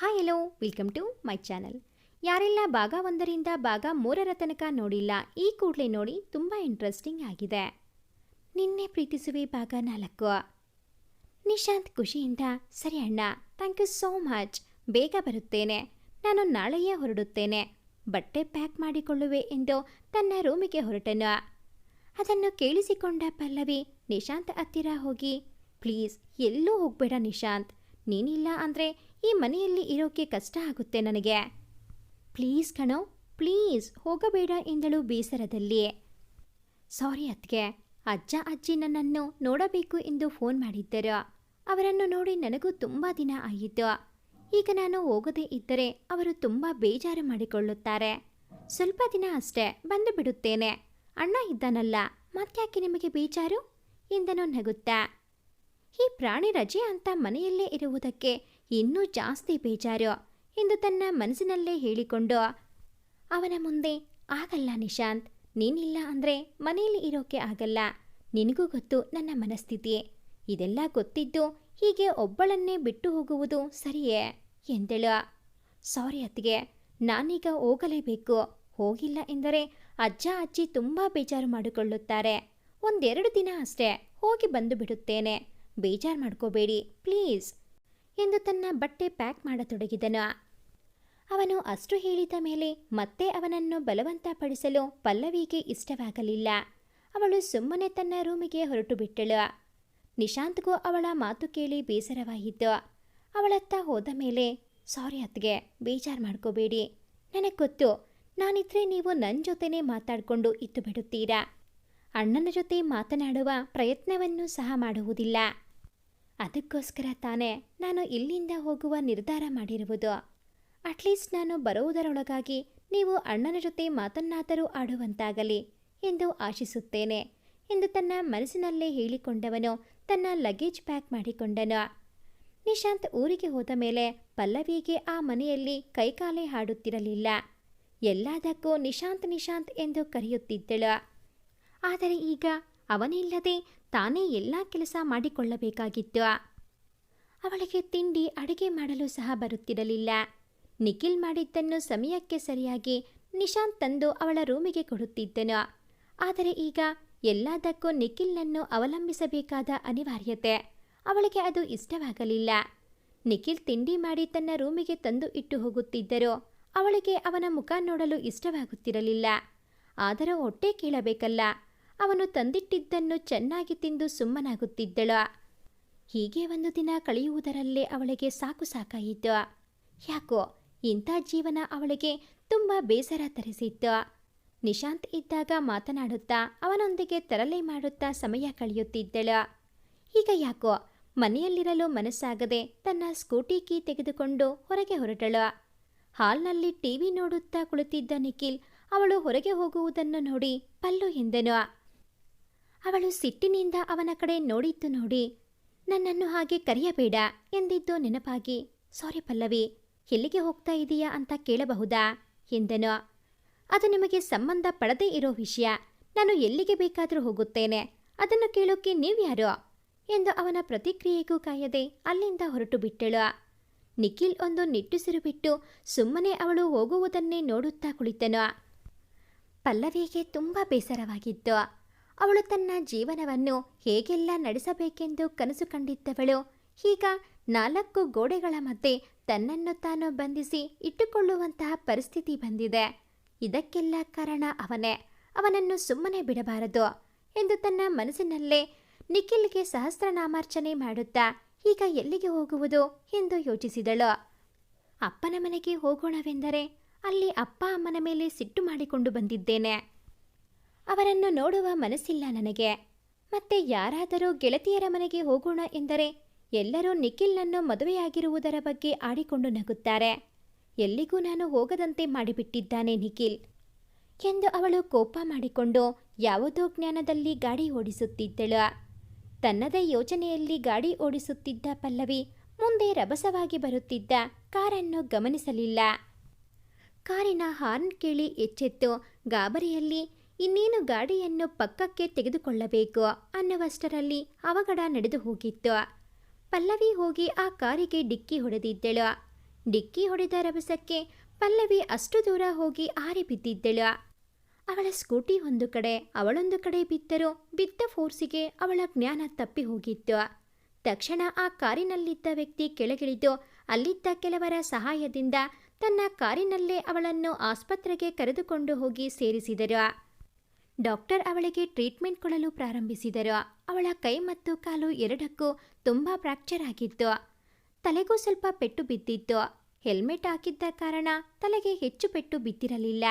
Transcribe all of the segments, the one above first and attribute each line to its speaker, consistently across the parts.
Speaker 1: Hi hello welcome to my channel ಯಾರೆಲ್ಲ ಭಾಗ ಒಂದರಿಂದ ಭಾಗ ಮೂರರ ತನಕ ನೋಡಿಲ್ಲ, ಈ ಕೂಡಲೇ ನೋಡಿ ತುಂಬ ಇಂಟ್ರೆಸ್ಟಿಂಗ್ ಆಗಿದೆ. ನಿನ್ನೆ ಪ್ರೀತಿಸುವೆ ಭಾಗ ನಾಲ್ಕು. ನಿಶಾಂತ್ ಖುಷಿಯಿಂದ, ಸರಿ ಅಣ್ಣ ಥ್ಯಾಂಕ್ ಯು ಸೋ ಮಚ್ ಬೇಗ ಬರುತ್ತೇನೆ. ನಾನು ನಾಳೆಯೇ ಹೊರಡುತ್ತೇನೆ. ಬಟ್ಟೆ ಪ್ಯಾಕ್ ಮಾಡಿಕೊಳ್ಳುವೆ ಎಂದು ತನ್ನ ರೂಮಿಗೆ ಹೊರಟನು. ಅದನ್ನು ಕೇಳಿಸಿಕೊಂಡ ಪಲ್ಲವಿ ನಿಶಾಂತ್ ಹತ್ತಿರ ಹೋಗಿ ಪ್ಲೀಸ್ ಎಲ್ಲೂ ಹೋಗಬೇಡ ನಿಶಾಂತ್. ನೀನಿಲ್ಲ ಅಂದರೆ ಈ ಮನೆಯಲ್ಲಿ ಇರೋಕೆ ಕಷ್ಟ ಆಗುತ್ತೆ ನನಗೆ. ಪ್ಲೀಸ್ ಕಣೋ, ಪ್ಲೀಸ್ ಹೋಗಬೇಡ ಎಂದಳು ಬೇಸರದಲ್ಲಿ. ಸಾರಿ ಅತ್ಗೆ ಅಜ್ಜ ಅಜ್ಜಿ ನನ್ನನ್ನು ನೋಡಬೇಕು ಎಂದು ಫೋನ್ ಮಾಡಿದ್ದರು. ಅವರನ್ನು ನೋಡಿ ನನಗೂ ತುಂಬ ದಿನ ಆಯಿತು. ಈಗ ನಾನು ಹೋಗದೇ ಇದ್ದರೆ ಅವರು ತುಂಬ ಬೇಜಾರು ಮಾಡಿಕೊಳ್ಳುತ್ತಾರೆ. ಸ್ವಲ್ಪ ದಿನ ಅಷ್ಟೇ, ಬಂದು ಬಿಡುತ್ತೇನೆ. ಅಣ್ಣ ಇದ್ದಾನಲ್ಲ, ಮತ್ತ್ಯಾಕೆ ನಿಮಗೆ ಬೇಜಾರು? ಎಂದನು ನಗುತ್ತಾ. ಈ ಪ್ರಾಣಿ ರಜೆ ಅಂತ ಮನೆಯಲ್ಲೇ ಇರುವುದಕ್ಕೆ ಇನ್ನೂ ಜಾಸ್ತಿ ಬೇಜಾರು ಎಂದು ತನ್ನ ಮನಸ್ಸಿನಲ್ಲೇ ಹೇಳಿಕೊಂಡು, ಅವನ ಮುಂದೆ ಆಗಲ್ಲ ನಿಶಾಂತ್. ನೀನಿಲ್ಲ ಅಂದರೆ ಮನೆಯಲ್ಲಿ ಇರೋಕೆ ಆಗಲ್ಲ. ನಿನಗೂ ಗೊತ್ತು ನನ್ನ ಮನಸ್ಥಿತಿ. ಇದೆಲ್ಲ ಗೊತ್ತಿದ್ದು ಹೀಗೆ ಒಬ್ಬಳನ್ನೇ ಬಿಟ್ಟು ಹೋಗುವುದು ಸರಿಯೇ? ಎಂದಳು. ಸಾರಿ ಅತ್ತಿಗೆ. ನಾನೀಗ ಹೋಗಲೇಬೇಕು. ಹೋಗಿಲ್ಲ ಎಂದರೆ ಅಜ್ಜ ಅಜ್ಜಿ ತುಂಬ ಬೇಜಾರು ಮಾಡಿಕೊಳ್ಳುತ್ತಾರೆ. ಒಂದೆರಡು ದಿನ ಅಷ್ಟೇ. ಹೋಗಿ ಬಂದು ಬಿಡುತ್ತೇನೆ. ಬೇಜಾರು ಮಾಡ್ಕೋಬೇಡಿ. ಪ್ಲೀಸ್. ಎಂದು ತನ್ನ ಬಟ್ಟೆ ಪ್ಯಾಕ್ ಮಾಡತೊಡಗಿದನು. ಅವನು ಅಷ್ಟು ಹೇಳಿದ ಮೇಲೆ ಮತ್ತೆ ಅವನನ್ನು ಬಲವಂತಪಡಿಸಲು ಪಲ್ಲವಿಗೆ ಇಷ್ಟವಾಗಲಿಲ್ಲ. ಅವಳು ಸುಮ್ಮನೆ ತನ್ನ ರೂಮಿಗೆ ಹೊರಟು ಬಿಟ್ಟಳು ನಿಶಾಂತ್ಗೂ ಅವಳ ಮಾತು ಕೇಳಿ ಬೇಸರವಾಯಿತು. ಅವಳತ್ತ ಹೋದ ಮೇಲೆ, ಸಾರಿ ಅತ್ಗೆ ಬೇಜಾರು ಮಾಡ್ಕೋಬೇಡಿ. ನನಗೆ ಗೊತ್ತು, ನಾನಿದ್ರೆ ನೀವು ನನ್ನ ಜೊತೆನೇ ಮಾತಾಡಿಕೊಂಡು ಇತ್ತು ಬಿಡುತ್ತೀರಾ? ಅಣ್ಣನ ಜೊತೆ ಮಾತನಾಡುವ ಪ್ರಯತ್ನವನ್ನು ಸಹ ಮಾಡುವುದಿಲ್ಲ. ಅದಕ್ಕೋಸ್ಕರ ತಾನೇ ನಾನು ಇಲ್ಲಿಂದ ಹೋಗುವ ನಿರ್ಧಾರ ಮಾಡಿರುವುದು. ಅಟ್ಲೀಸ್ಟ್ ನಾನು ಬರುವುದರೊಳಗಾಗಿ ನೀವು ಅಣ್ಣನ ಜೊತೆ ಮಾತನ್ನಾದರೂ ಆಡುವಂತಾಗಲಿ ಎಂದು ಆಶಿಸುತ್ತೇನೆ ಎಂದು ತನ್ನ ಮನಸ್ಸಿನಲ್ಲೇ ಹೇಳಿಕೊಂಡವನು ತನ್ನ ಲಗೇಜ್ ಪ್ಯಾಕ್ ಮಾಡಿಕೊಂಡನು. ನಿಶಾಂತ್ ಊರಿಗೆ ಹೋದ ಮೇಲೆ ಪಲ್ಲವಿಗೆ ಆ ಮನೆಯಲ್ಲಿ ಕೈಕಾಲೆ ಹಾಡುತ್ತಿರಲಿಲ್ಲ. ಎಲ್ಲದಕ್ಕೂ ನಿಶಾಂತ್ ನಿಶಾಂತ್ ಎಂದು ಕರೆಯುತ್ತಿದ್ದಳು. ಆದರೆ ಈಗ ಅವನಿಲ್ಲದೆ ತಾನೇ ಎಲ್ಲ ಕೆಲಸ ಮಾಡಿಕೊಳ್ಳಬೇಕಾಗಿತ್ತು. ಅವಳಿಗೆ ತಿಂಡಿ, ಅಡುಗೆ ಮಾಡಲು ಸಹ ಬರುತ್ತಿರಲಿಲ್ಲ. ನಿಖಿಲ್ ಮಾಡಿದ್ದನ್ನು ಸಮಯಕ್ಕೆ ಸರಿಯಾಗಿ ನಿಶಾಂತ್ ತಂದು ಅವಳ ರೂಮಿಗೆ ಕೊಡುತ್ತಿದ್ದನು. ಆದರೆ ಈಗ ಎಲ್ಲದಕ್ಕೂ ನಿಖಿಲ್ನನ್ನು ಅವಲಂಬಿಸಬೇಕಾದ ಅನಿವಾರ್ಯತೆ. ಅವಳಿಗೆ ಅದು ಇಷ್ಟವಾಗಲಿಲ್ಲ. ನಿಖಿಲ್ ತಿಂಡಿ ಮಾಡಿ ತನ್ನ ರೂಮಿಗೆ ತಂದು ಇಟ್ಟು ಹೋಗುತ್ತಿದ್ದರು ಅವಳಿಗೆ ಅವನ ಮುಖ ನೋಡಲು ಇಷ್ಟವಾಗುತ್ತಿರಲಿಲ್ಲ. ಆದರೂ ಹೊಟ್ಟೆ ಕೇಳಬೇಕಲ್ಲ. ಅವನು ತಂದಿಟ್ಟಿದ್ದನ್ನು ಚೆನ್ನಾಗಿ ತಿಂದು ಸುಮ್ಮನಾಗುತ್ತಿದ್ದಳು. ಹೀಗೆ ಒಂದು ದಿನ ಕಳೆಯುವುದರಲ್ಲೇ ಅವಳಿಗೆ ಸಾಕು ಸಾಕಾಯಿತು. ಯಾಕೋ, ಇಂಥ ಜೀವನ ಅವಳಿಗೆ ತುಂಬ ಬೇಸರ ತರಿಸಿತ್ತು. ನಿಶಾಂತ್ ಇದ್ದಾಗ ಮಾತನಾಡುತ್ತಾ ಅವನೊಂದಿಗೆ ತರಲೆ ಮಾಡುತ್ತಾ ಸಮಯ ಕಳೆಯುತ್ತಿದ್ದಳು. ಈಗ ಯಾಕೋ, ಮನೆಯಲ್ಲಿರಲು ಮನಸ್ಸಾಗದೆ ತನ್ನ ಸ್ಕೂಟಿ ಕೀ ತೆಗೆದುಕೊಂಡು ಹೊರಗೆ ಹೊರಟಳು. ಹಾಲ್ನಲ್ಲಿ ಟಿವಿ ನೋಡುತ್ತಾ ಕುಳಿತಿದ್ದ ನಿಖಿಲ್ ಅವಳು ಹೊರಗೆ ಹೋಗುವುದನ್ನು ನೋಡಿ ಪಲ್ಲು ಎಂದನು. ಅವಳು ಸಿಟ್ಟಿನಿಂದ ಅವನ ಕಡೆ ನೋಡಿದ್ದು ನೋಡಿ. ನನ್ನನ್ನು ಹಾಗೆ ಕರೆಯಬೇಡ ಎಂದಿದ್ದು ನೆನಪಾಗಿ. ಸಾರಿ ಪಲ್ಲವಿ, ಎಲ್ಲಿಗೆ ಹೋಗ್ತಾ ಇದೀಯಾ ಅಂತ ಕೇಳಬಹುದಾ? ಎಂದನು. ಅದು ನಿಮಗೆ ಸಂಬಂಧ ಪಡದೇ ಇರೋ ವಿಷಯ. ನಾನು ಎಲ್ಲಿಗೆ ಬೇಕಾದರೂ ಹೋಗುತ್ತೇನೆ. ಅದನ್ನು ಕೇಳೋಕೆ ನೀವ್ಯಾರು ಎಂದು ಅವನ ಪ್ರತಿಕ್ರಿಯೆಗೂ ಕಾಯದೆ ಅಲ್ಲಿಂದ ಹೊರಟು ಬಿಟ್ಟಳು. ನಿಖಿಲ್ ಒಂದು ನಿಟ್ಟುಸಿರು ಬಿಟ್ಟು ಸುಮ್ಮನೆ ಅವಳು ಹೋಗುವುದನ್ನೇ ನೋಡುತ್ತಾ ಕುಳಿತನು. ಪಲ್ಲವಿಗೆ ತುಂಬ ಬೇಸರವಾಗಿತ್ತು. ಅವಳು ತನ್ನ ಜೀವನವನ್ನು ಹೇಗೆಲ್ಲ ನಡೆಸಬೇಕೆಂದು ಕನಸು ಕಂಡಿದ್ದವಳು. ಈಗ ನಾಲ್ಕು ಗೋಡೆಗಳ ಮಧ್ಯೆ ತನ್ನನ್ನು ತಾನು ಬಂಧಿಸಿ ಇಟ್ಟುಕೊಳ್ಳುವಂತಹ ಪರಿಸ್ಥಿತಿ ಬಂದಿದೆ. ಇದಕ್ಕೆಲ್ಲ ಕಾರಣ ಅವನೇ. ಅವನನ್ನು ಸುಮ್ಮನೆ ಬಿಡಬಾರದು ಎಂದು ತನ್ನ ಮನಸ್ಸಿನಲ್ಲೇ ನಿಖಿಲ್ಗೆ ಸಹಸ್ರನಾಮಾರ್ಚನೆ ಮಾಡುತ್ತಾ ಈಗ ಎಲ್ಲಿಗೆ ಹೋಗುವುದು ಎಂದು ಯೋಚಿಸಿದಳು. ಅಪ್ಪನ ಮನೆಗೆ ಹೋಗೋಣವೆಂದರೆ ಅಲ್ಲಿ ಅಪ್ಪ ಅಮ್ಮನ ಮೇಲೆ ಸಿಟ್ಟು ಮಾಡಿಕೊಂಡು ಬಂದಿದ್ದೇನೆ. ಅವರನ್ನು ನೋಡುವ ಮನಸ್ಸಿಲ್ಲ ನನಗೆ. ಮತ್ತೆ ಯಾರಾದರೂ ಗೆಳತಿಯರ ಮನೆಗೆ ಹೋಗೋಣ ಎಂದರೆ ಎಲ್ಲರೂ ನಿಖಿಲ್ನನ್ನು ಮದುವೆಯಾಗಿರುವುದರ ಬಗ್ಗೆ ಆಡಿಕೊಂಡು ನಗುತ್ತಾರೆ. ಎಲ್ಲಿಗೂ ನಾನು ಹೋಗದಂತೆ ಮಾಡಿಬಿಟ್ಟಿದ್ದಾನೆ ನಿಖಿಲ್. ಎಂದು ಅವಳು ಕೋಪ ಮಾಡಿಕೊಂಡು ಯಾವುದೋ ಜ್ಞಾನದಲ್ಲಿ ಗಾಡಿ ಓಡಿಸುತ್ತಿದ್ದಳು. ತನ್ನದೇ ಯೋಚನೆಯಲ್ಲಿ ಗಾಡಿ ಓಡಿಸುತ್ತಿದ್ದ ಪಲ್ಲವಿ ಮುಂದೆ ರಭಸವಾಗಿ ಬರುತ್ತಿದ್ದ ಕಾರನ್ನು ಗಮನಿಸಲಿಲ್ಲ. ಕಾರಿನ ಹಾರ್ನ್ ಕೇಳಿ ಎಚ್ಚೆತ್ತು ಗಾಬರಿಯಲ್ಲಿ ಇನ್ನೇನು ಗಾಡಿಯನ್ನು ಪಕ್ಕಕ್ಕೆ ತೆಗೆದುಕೊಳ್ಳಬೇಕು ಅನ್ನುವಷ್ಟರಲ್ಲಿ ಅವಘಡ ನಡೆದು ಹೋಗಿತ್ತು. ಪಲ್ಲವಿ ಹೋಗಿ ಆ ಕಾರಿಗೆ ಡಿಕ್ಕಿ ಹೊಡೆದಿದ್ದಳು. ಡಿಕ್ಕಿ ಹೊಡೆದ ರಭಸಕ್ಕೆ ಪಲ್ಲವಿ ಅಷ್ಟು ದೂರ ಹೋಗಿ ಆರಿ ಬಿದ್ದಿದ್ದಳು. ಅವಳ ಸ್ಕೂಟಿ ಒಂದು ಕಡೆ, ಅವಳೊಂದು ಕಡೆ ಬಿದ್ದರೂ ಬಿದ್ದ ಫೋರ್ಸಿಗೆ ಅವಳ ಜ್ಞಾನ ತಪ್ಪಿ ಹೋಗಿತ್ತು. ತಕ್ಷಣ ಆ ಕಾರಿನಲ್ಲಿದ್ದ ವ್ಯಕ್ತಿ ಕೆಳಗಿಳಿದು ಅಲ್ಲಿದ್ದ ಕೆಲವರ ಸಹಾಯದಿಂದ ತನ್ನ ಕಾರಿನಲ್ಲೇ ಅವಳನ್ನು ಆಸ್ಪತ್ರೆಗೆ ಕರೆದುಕೊಂಡು ಹೋಗಿ ಸೇರಿಸಿದರು. ಡಾಕ್ಟರ್ ಅವಳಿಗೆ ಟ್ರೀಟ್ಮೆಂಟ್ ಕೊಡಲು ಪ್ರಾರಂಭಿಸಿದರು. ಅವಳ ಕೈ ಮತ್ತು ಕಾಲು ಎರಡಕ್ಕೂ ತುಂಬ ಫ್ರ್ಯಾಕ್ಚರ್ ಆಗಿತ್ತು. ತಲೆಗೂ ಸ್ವಲ್ಪ ಪೆಟ್ಟು ಬಿದ್ದಿತ್ತು. ಹೆಲ್ಮೆಟ್ ಹಾಕಿದ್ದ ಕಾರಣ ತಲೆಗೆ ಹೆಚ್ಚು ಪೆಟ್ಟು ಬಿದ್ದಿರಲಿಲ್ಲ.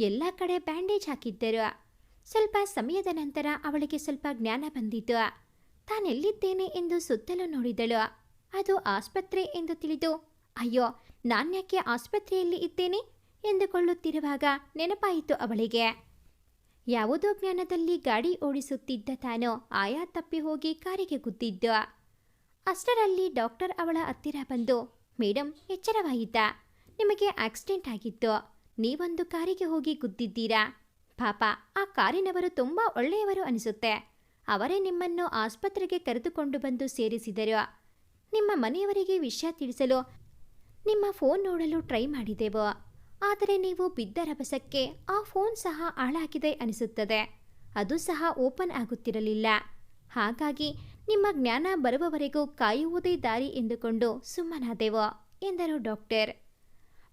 Speaker 1: ಎಲ್ಲ ಕಡೆ ಬ್ಯಾಂಡೇಜ್ ಹಾಕಿದ್ದರು. ಸ್ವಲ್ಪ ಸಮಯದ ನಂತರ ಅವಳಿಗೆ ಸ್ವಲ್ಪ ಜ್ಞಾನ ಬಂದಿತು ತಾನೆಲ್ಲಿದ್ದೇನೆ ಎಂದು ಸುತ್ತಲೂ ನೋಡಿದಳು. ಅದು ಆಸ್ಪತ್ರೆ ಎಂದು ತಿಳಿದು, ಅಯ್ಯೋ, ನಾನ್ಯಾಕೆ ಆಸ್ಪತ್ರೆಯಲ್ಲಿ ಇದ್ದೇನೆ? ಎಂದುಕೊಳ್ಳುತ್ತಿರುವಾಗ ನೆನಪಾಯಿತು ಅವಳಿಗೆ. ಯಾವುದೋ ಜ್ಞಾನದಲ್ಲಿ ಗಾಡಿ ಓಡಿಸುತ್ತಿದ್ದ ತಾನು ಆಯಾ ತಪ್ಪಿ ಹೋಗಿ ಕಾರಿಗೆ ಗುದ್ದಿದ್ದ. ಅಷ್ಟರಲ್ಲಿ ಡಾಕ್ಟರ್ ಅವಳ ಹತ್ತಿರ ಬಂದು ಮೇಡಮ್ ಎಚ್ಚರವಾಯಿತಾ ನಿಮಗೆ ಆಕ್ಸಿಡೆಂಟ್ ಆಗಿತ್ತು. ನೀವೊಂದು ಕಾರಿಗೆ ಹೋಗಿ ಗುದ್ದಿದ್ದೀರಾ? ಪಾಪ, ಆ ಕಾರಿನವರು ತುಂಬ ಒಳ್ಳೆಯವರು ಅನಿಸುತ್ತೆ. ಅವರೇ ನಿಮ್ಮನ್ನು ಆಸ್ಪತ್ರೆಗೆ ಕರೆದುಕೊಂಡು ಬಂದು ಸೇರಿಸಿದರು. ನಿಮ್ಮ ಮನೆಯವರಿಗೆ ವಿಷಯ ತಿಳಿಸಲು ನಿಮ್ಮ ಫೋನ್ ನೋಡಲು ಟ್ರೈ ಮಾಡಿದೆವು. ಆದರೆ ನೀವು ಬಿದ್ದ ರಭಸಕ್ಕೆ ಆ ಫೋನ್ ಸಹ ಹಾಳಾಗಿದೆ ಅನಿಸುತ್ತದೆ. ಅದು ಸಹ ಓಪನ್ ಆಗುತ್ತಿರಲಿಲ್ಲ. ಹಾಗಾಗಿ ನಿಮ್ಮ ಜ್ಞಾನ ಬರುವವರೆಗೂ ಕಾಯುವುದೇ ದಾರಿ ಎಂದುಕೊಂಡು ಸುಮ್ಮನಾದೆವು ಎಂದರು ಡಾಕ್ಟರ್.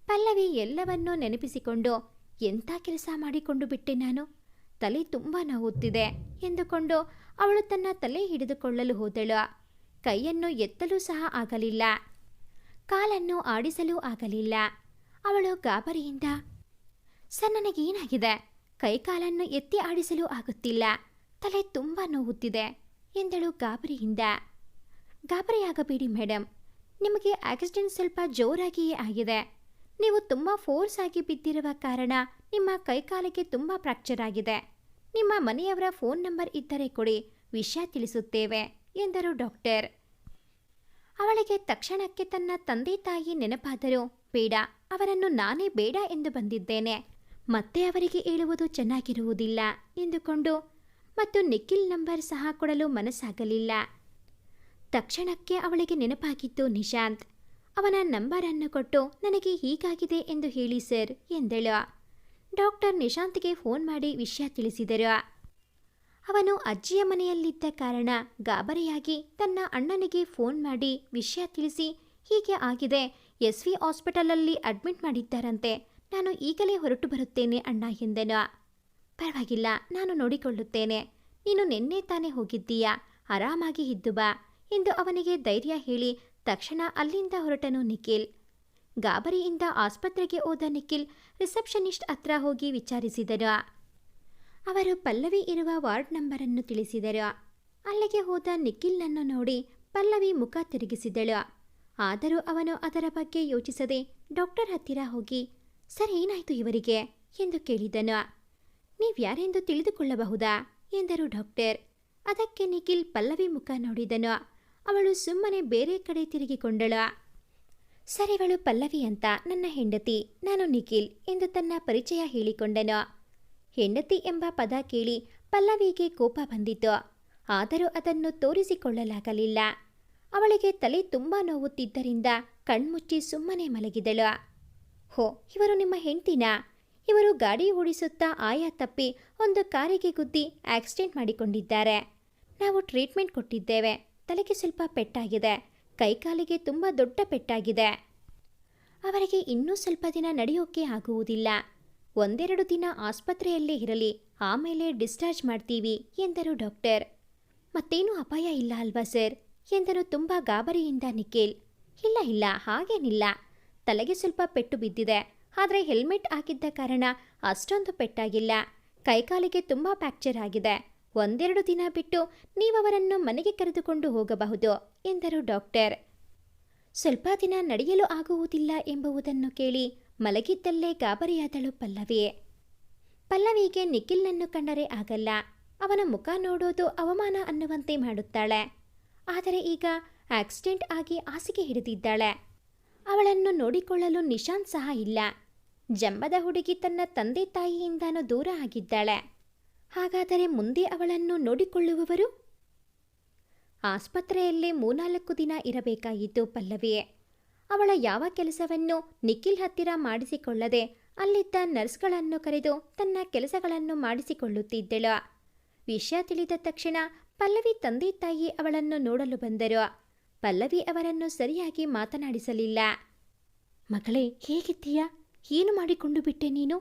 Speaker 1: ಪಲ್ಲವಿ ಎಲ್ಲವನ್ನೂ ನೆನಪಿಸಿಕೊಂಡು, ಎಂಥ ಕೆಲಸ ಮಾಡಿಕೊಂಡು ಬಿಟ್ಟೆ ನಾನು? ತಲೆ ತುಂಬ ನೋವುತ್ತಿದೆ ಎಂದುಕೊಂಡು ಅವಳು ತನ್ನ ತಲೆ ಹಿಡಿದುಕೊಳ್ಳಲು ಹೋದಳು. ಕೈಯನ್ನು ಎತ್ತಲೂ ಸಹ ಆಗಲಿಲ್ಲ. ಕಾಲನ್ನು ಆಡಿಸಲೂ ಆಗಲಿಲ್ಲ. ಅವಳು ಗಾಬರಿಯಿಂದ ಸರ್ ನನಗೇನಾಗಿದೆ ಕೈಕಾಲನ್ನು ಎತ್ತಿ ಆಡಿಸಲು ಆಗುತ್ತಿಲ್ಲ. ತಲೆ ತುಂಬ ನೋವುತ್ತಿದೆ, ಎಂದಳು ಗಾಬರಿಯಿಂದ. ಗಾಬರಿಯಾಗಬೇಡಿ ಮೇಡಮ್ ನಿಮಗೆ ಆಕ್ಸಿಡೆಂಟ್ ಸ್ವಲ್ಪ ಜೋರಾಗಿಯೇ ಆಗಿದೆ. ನೀವು ತುಂಬ ಫೋರ್ಸ್ ಆಗಿ ಬಿದ್ದಿರುವ ಕಾರಣ ನಿಮ್ಮ ಕೈಕಾಲಕ್ಕೆ ತುಂಬ ಫ್ರಾಕ್ಚರ್ ಆಗಿದೆ. ನಿಮ್ಮ ಮನೆಯವರ ಫೋನ್ ನಂಬರ್ ಇದ್ದರೆ ಕೊಡಿ, ವಿಷಯ ತಿಳಿಸುತ್ತೇವೆ, ಎಂದರು ಡಾಕ್ಟರ್. ಅವಳಿಗೆ ತಕ್ಷಣಕ್ಕೆ ತನ್ನ ತಂದೆ ತಾಯಿ ನೆನಪಾದರೂ, ಬೇಡ ಅವರನ್ನು ನಾನೇ ಬೇಡ ಎಂದು ಬಂದಿದ್ದೇನೆ. ಮತ್ತೆ ಅವರಿಗೆ ಹೇಳುವುದು ಚೆನ್ನಾಗಿರುವುದಿಲ್ಲ ಎಂದುಕೊಂಡು ಮತ್ತು ನಿಖಿಲ್ ನಂಬರ್ ಸಹ ಕೊಡಲು ಮನಸ್ಸಾಗಲಿಲ್ಲ. ತಕ್ಷಣಕ್ಕೆ ಅವಳಿಗೆ ನೆನಪಾಗಿತ್ತು ನಿಶಾಂತ್. ಅವನ ನಂಬರನ್ನು ಕೊಟ್ಟು ನನಗೆ ಹೀಗಾಗಿದೆ ಎಂದು ಹೇಳಿ ಸರ್ ಎಂದಳು. ಡಾಕ್ಟರ್ ನಿಶಾಂತ್ಗೆ ಫೋನ್ ಮಾಡಿ ವಿಷಯ ತಿಳಿಸಿದರು. ಅವನು ಅಜ್ಜಿಯ ಮನೆಯಲ್ಲಿದ್ದ ಕಾರಣ ಗಾಬರಿಯಾಗಿ ತನ್ನ ಅಣ್ಣನಿಗೆ ಫೋನ್ ಮಾಡಿ ವಿಷಯ ತಿಳಿಸಿ ಹೀಗೆ ಆಗಿದೆ ಎಸ್ ವಿ ಹಾಸ್ಪಿಟಲಲ್ಲಿ ಅಡ್ಮಿಟ್ ಮಾಡಿದ್ದಾರಂತೆ. ನಾನು ಈಗಲೇ ಹೊರಟು ಬರುತ್ತೇನೆ ಅಣ್ಣ ಎಂದೆನು ಪರವಾಗಿಲ್ಲ, ನಾನು ನೋಡಿಕೊಳ್ಳುತ್ತೇನೆ. ನೀನು ನಿನ್ನೆ ತಾನೇ ಹೋಗಿದ್ದೀಯಾ? ಆರಾಮಾಗಿ ಇದ್ದು ಬಾ ಎಂದು ಅವನಿಗೆ ಧೈರ್ಯ ಹೇಳಿ ತಕ್ಷಣ ಅಲ್ಲಿಂದ ಹೊರಟನು ನಿಖಿಲ್. ಗಾಬರಿಯಿಂದ ಆಸ್ಪತ್ರೆಗೆ ಹೋದ ನಿಖಿಲ್ ರಿಸೆಪ್ಷನಿಸ್ಟ್ ಹತ್ರ ಹೋಗಿ ವಿಚಾರಿಸಿದರು ಅವರು ಪಲ್ಲವಿ ಇರುವ ವಾರ್ಡ್ ನಂಬರನ್ನು ತಿಳಿಸಿದರು. ಅಲ್ಲಿಗೆ ಹೋದ ನಿಖಿಲ್ನನ್ನು ನೋಡಿ ಪಲ್ಲವಿ ಮುಖ ತಿರುಗಿಸಿದಳು. ಆದರೂ ಅವನು ಅದರ ಬಗ್ಗೆ ಯೋಚಿಸದೆ ಡಾಕ್ಟರ್ ಹತ್ತಿರ ಹೋಗಿ, ಸರ್, ಏನಾಯಿತು ಇವರಿಗೆ? ಎಂದು ಕೇಳಿದನು. ನೀವ್ಯಾರೆಂದು ತಿಳಿದುಕೊಳ್ಳಬಹುದಾ? ಎಂದರು ಡಾಕ್ಟರ್. ಅದಕ್ಕೆ ನಿಖಿಲ್ ಪಲ್ಲವಿ ಮುಖ ನೋಡಿದನು. ಅವಳು ಸುಮ್ಮನೆ ಬೇರೆ ಕಡೆ ತಿರುಗಿಕೊಂಡಳು. ಸರ್, ಇವಳು ಪಲ್ಲವಿ ಅಂತ ನನ್ನ ಹೆಂಡತಿ, ನಾನು ನಿಖಿಲ್ ಎಂದು ತನ್ನ ಪರಿಚಯ ಹೇಳಿಕೊಂಡನು. ಹೆಂಡತಿ ಎಂಬ ಪದ ಕೇಳಿ ಪಲ್ಲವಿಗೆ ಕೋಪ ಬಂದಿತು ಆದರೂ ಅದನ್ನು ತೋರಿಸಿಕೊಳ್ಳಲಾಗಲಿಲ್ಲ. ಅವಳಿಗೆ ತಲೆ ತುಂಬ ನೋವುತ್ತಿದ್ದರಿಂದ ಕಣ್ಮುಚ್ಚಿ ಸುಮ್ಮನೆ ಮಲಗಿದಳು. ಹೋ, ಇವರು ನಿಮ್ಮ ಹೆಂಡತಿನ? ಇವರು ಗಾಡಿ ಓಡಿಸುತ್ತಾ ಆಯಾ ತಪ್ಪಿ ಒಂದು ಕಾರಿಗೆ ಗುದ್ದಿ ಆಕ್ಸಿಡೆಂಟ್ ಮಾಡಿಕೊಂಡಿದ್ದಾರೆ. ನಾವು ಟ್ರೀಟ್ಮೆಂಟ್ ಕೊಟ್ಟಿದ್ದೇವೆ. ತಲೆಗೆ ಸ್ವಲ್ಪ ಪೆಟ್ಟಾಗಿದೆ. ಕೈಕಾಲಿಗೆ ತುಂಬ ದೊಡ್ಡ ಪೆಟ್ಟಾಗಿದೆ. ಅವರಿಗೆ ಇನ್ನೂ ಸ್ವಲ್ಪ ದಿನ ನಡೆಯೋಕೆ ಆಗುವುದಿಲ್ಲ. ಒಂದೆರಡು ದಿನ ಆಸ್ಪತ್ರೆಯಲ್ಲೇ ಇರಲಿ, ಆಮೇಲೆ ಡಿಸ್ಚಾರ್ಜ್ ಮಾಡ್ತೀವಿ, ಎಂದರು ಡಾಕ್ಟರ್. ಮತ್ತೇನೂ ಅಪಾಯ ಇಲ್ಲ ಅಲ್ವಾ ಸರ್? ಎಂದರು ತುಂಬ ಗಾಬರಿಯಿಂದ ನಿಖಿಲ್. ಇಲ್ಲ ಇಲ್ಲ, ಹಾಗೇನಿಲ್ಲ. ತಲೆಗೆ ಸ್ವಲ್ಪ ಪೆಟ್ಟು ಬಿದ್ದಿದೆ. ಆದರೆ ಹೆಲ್ಮೆಟ್ ಹಾಕಿದ್ದ ಕಾರಣ ಅಷ್ಟೊಂದು ಪೆಟ್ಟಾಗಿಲ್ಲ. ಕೈಕಾಲಿಗೆ ತುಂಬ ಫ್ರ್ಯಾಕ್ಚರ್ ಆಗಿದೆ. ಒಂದೆರಡು ದಿನ ಬಿಟ್ಟು ನೀವವರನ್ನು ಮನೆಗೆ ಕರೆದುಕೊಂಡು ಹೋಗಬಹುದು, ಎಂದರು ಡಾಕ್ಟರ್. ಸ್ವಲ್ಪ ದಿನ ನಡೆಯಲು ಆಗುವುದಿಲ್ಲ ಎಂಬುದನ್ನು ಕೇಳಿ ಮಲಗಿದ್ದಲ್ಲೇ ಗಾಬರಿಯಾದಳು ಪಲ್ಲವಿ ಪಲ್ಲವಿಗೆ ನಿಖಿಲ್ನನ್ನು ಕಂಡರೆ ಆಗಲ್ಲ. ಅವನ ಮುಖ ನೋಡೋದು ಅವಮಾನ ಅನ್ನುವಂತೆ ಮಾಡುತ್ತಾಳೆ. ಆದರೆ ಈಗ ಆಕ್ಸಿಡೆಂಟ್ ಆಗಿ ಹಾಸಿಗೆ ಹಿಡಿದಿದ್ದಾಳೆ. ಅವಳನ್ನು ನೋಡಿಕೊಳ್ಳಲು ನಿಶಾಂತ್ ಸಹ ಇಲ್ಲ. ಜಂಬದ ಹುಡುಗಿ ತನ್ನ ತಂದೆ ತಾಯಿಯಿಂದನೂ ದೂರ ಆಗಿದ್ದಾಳೆ. ಹಾಗಾದರೆ ಮುಂದೆ ಅವಳನ್ನು ನೋಡಿಕೊಳ್ಳುವವರು? ಆಸ್ಪತ್ರೆಯಲ್ಲಿ ಮೂನಾಲ್ಕು ದಿನ ಇರಬೇಕಾಗಿತ್ತು ಪಲ್ಲವಿ ಅವಳ ಯಾವ ಕೆಲಸವನ್ನು ನಿಖಿಲ್ ಹತ್ತಿರ ಮಾಡಿಸಿಕೊಳ್ಳದೆ ಅಲ್ಲಿದ್ದ ನರ್ಸ್ಗಳನ್ನು ಕರೆದು ತನ್ನ ಕೆಲಸಗಳನ್ನು ಮಾಡಿಸಿಕೊಳ್ಳುತ್ತಿದ್ದಳು. ವಿಷಯ ತಿಳಿದ ತಕ್ಷಣ ಪಲ್ಲವಿ ತಂದೆ ತಾಯಿ ಅವಳನ್ನು ನೋಡಲು ಬಂದರು. ಪಲ್ಲವಿ ಅವರನ್ನು ಸರಿಯಾಗಿ ಮಾತನಾಡಿಸಲಿಲ್ಲ. ಮಗಳೇ, ಹೇಗಿದ್ದೀಯಾ? ಏನು ಮಾಡಿಕೊಂಡು ಬಿಟ್ಟೆ ನೀನು?